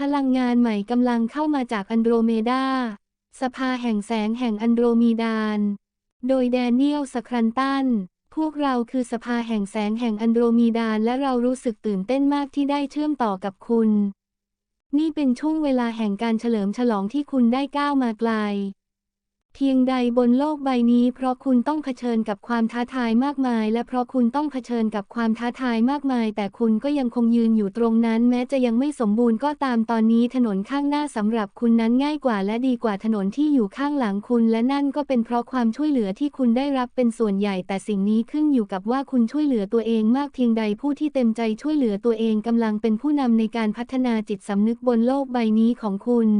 พลังงานใหม่กำลังเข้ามาจากอันโดรเมดา สภาแห่งแสงแห่งอันโดรมีดาน โดยแดเนียลสครันตัน พวกเราคือสภาแห่งแสงแห่งอันโดรมีดานและเรารู้สึกตื่นเต้นมากที่ได้เชื่อมต่อกับคุณ นี่เป็นช่วงเวลาแห่งการเฉลิมฉลองที่คุณได้ก้าวมาไกล เพียงใดบนโลกใบนี้เพราะคุณต้องเผชิญกับความท้าทายมากมาย และเพราะคุณต้องเผชิญกับความท้าทายมากมาย แต่คุณก็ยังคงยืนอยู่ตรงนั้น แม้จะยังไม่สมบูรณ์ก็ตามตอนนี้ถนนข้างหน้าสำหรับคุณนั้นง่ายกว่า และดีกว่าถนนที่อยู่ข้างหลังคุณ และนั่นก็เป็นเพราะความช่วยเหลือที่คุณได้รับเป็นส่วนใหญ่ แต่สิ่งนี้ขึ้นอยู่กับว่าคุณช่วยเหลือตัวเองมากเพียงใดผู้ที่เต็มใจช่วยเหลือตัวเองกำลังเป็นผู้นำในการพัฒนาจิตสำนึกบนโลกใบนี้ของคุณ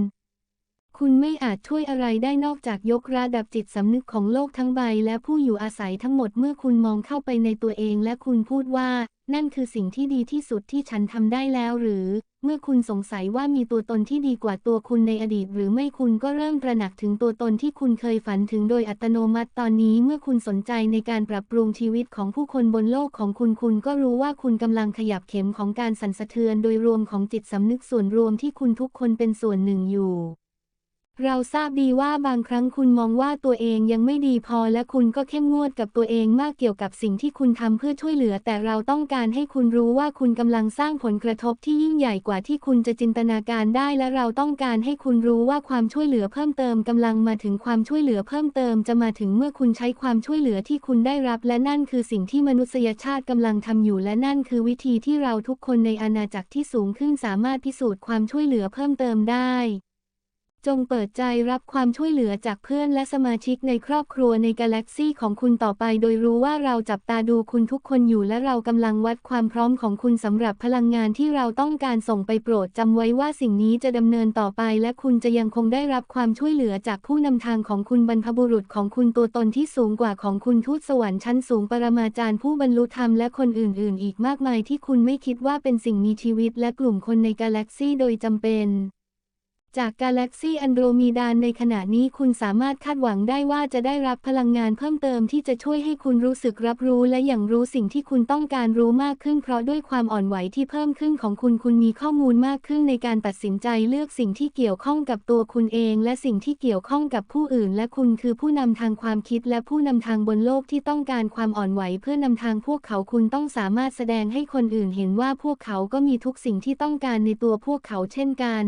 คุณไม่อาจช่วยอะไรได้นอกจากยกระดับจิตสำนึกของโลกทั้งใบ และผู้อยู่อาศัยทั้งหมดเมื่อคุณมองเข้าไปในตัวเอง และคุณพูดว่า นั่นคือสิ่งที่ดีที่สุดที่ฉันทำได้แล้วหรือ เมื่อคุณสงสัยว่ามีตัวตนที่ดีกว่าตัวคุณในอดีต หรือไม่คุณก็เริ่มตระหนักถึงตัวตนที่คุณเคยฝันถึงโดยอัตโนมัติตอนนี้เมื่อคุณสนใจในการปรับปรุงชีวิตของผู้คนบนโลกของคุณคุณก็รู้ว่าคุณกำลังขยับเข็มของการสั่นสะเทือนโดยรวมของจิตสำนึกส่วนรวมที่คุณทุกคนเป็นส่วนหนึ่งอยู่ เราทราบดีว่าบางครั้งคุณมองว่าตัวเองยังไม่ดีพอและคุณก็เข้มงวดกับตัวเองมากเกี่ยวกับสิ่งที่คุณทำเพื่อช่วยเหลือ แต่เราต้องการให้คุณรู้ว่าคุณกำลังสร้างผลกระทบที่ยิ่งใหญ่กว่าที่คุณจะจินตนาการได้ และเราต้องการให้คุณรู้ว่าความช่วยเหลือเพิ่มเติมกำลังมาถึงความช่วยเหลือเพิ่มเติมจะมาถึงเมื่อคุณใช้ความช่วยเหลือที่คุณได้รับ และนั่นคือสิ่งที่มนุษยชาติกำลังทำอยู่ และนั่นคือวิธีที่เราทุกคนในอาณาจักรที่สูงขึ้นสามารถพิสูจน์ความช่วยเหลือเพิ่มเติมได้ จงเปิดใจรับความช่วยเหลือจากเพื่อนและสมาชิกในครอบครัวในกาแล็กซี่ของคุณต่อไป โดยรู้ว่าเราจับตาดูคุณทุกคนอยู่และเรากำลังวัดความพร้อมของคุณสำหรับพลังงานที่เราต้องการส่งไปโปรดจำไว้ว่าสิ่งนี้จะดำเนินต่อไป และคุณจะยังคงได้รับความช่วยเหลือจากผู้นำทางของคุณบรรพบุรุษของคุณตัวตนที่สูงกว่าของคุณทูตสวรรค์ชั้นสูงปรมาจารย์ผู้บรรลุธรรมและคนอื่น ๆ อีกมากมายที่คุณไม่คิดว่าเป็นสิ่งมีชีวิตและกลุ่มคนในกาแล็กซี่โดยจำเป็น จากกาแล็กซี่อันโดรมีดานในขณะนี้คุณสามารถคาดหวังได้ว่าจะได้รับพลังงานเพิ่มเติมที่จะช่วยให้คุณรู้สึกรับรู้และอย่างรู้สิ่งที่คุณต้องการรู้มากขึ้นเพราะด้วยความอ่อนไหวที่เพิ่มขึ้นของคุณคุณมีข้อมูลมากขึ้นในการตัดสินใจเลือกสิ่งที่เกี่ยวข้องกับตัวคุณเอง และสิ่งที่เกี่ยวข้องกับผู้อื่น และคุณคือผู้นำทางความคิดและผู้นำทางบนโลกที่ต้องการความอ่อนไหวเพื่อนำทางพวกเขาคุณต้องสามารถแสดงให้คนอื่นเห็นว่าพวกเขาก็มีทุกสิ่งที่ต้องการในตัวพวกเขาเช่นกัน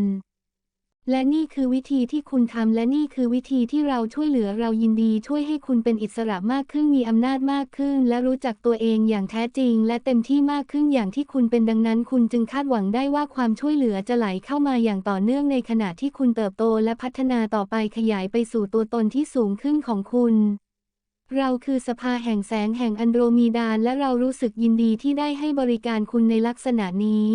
และนี่คือวิธีที่คุณทำและนี่คือวิธีที่เราช่วยเหลือเรายินดีช่วยให้คุณเป็นอิสระมากขึ้นมีอำนาจมากขึ้น และรู้จักตัวเองอย่างแท้จริง และเต็มที่มากขึ้นอย่างที่คุณเป็นดังนั้น คุณจึงคาดหวังได้ว่าความช่วยเหลือจะไหลเข้ามาอย่างต่อเนื่องในขณะที่คุณเติบโตและพัฒนาต่อไปขยายไปสู่ตัวตนที่สูงขึ้นของคุณเราคือสภาแห่งแสงแห่งอันโดรมีดานและเรารู้สึกยินดีที่ได้ให้บริการคุณในลักษณะนี้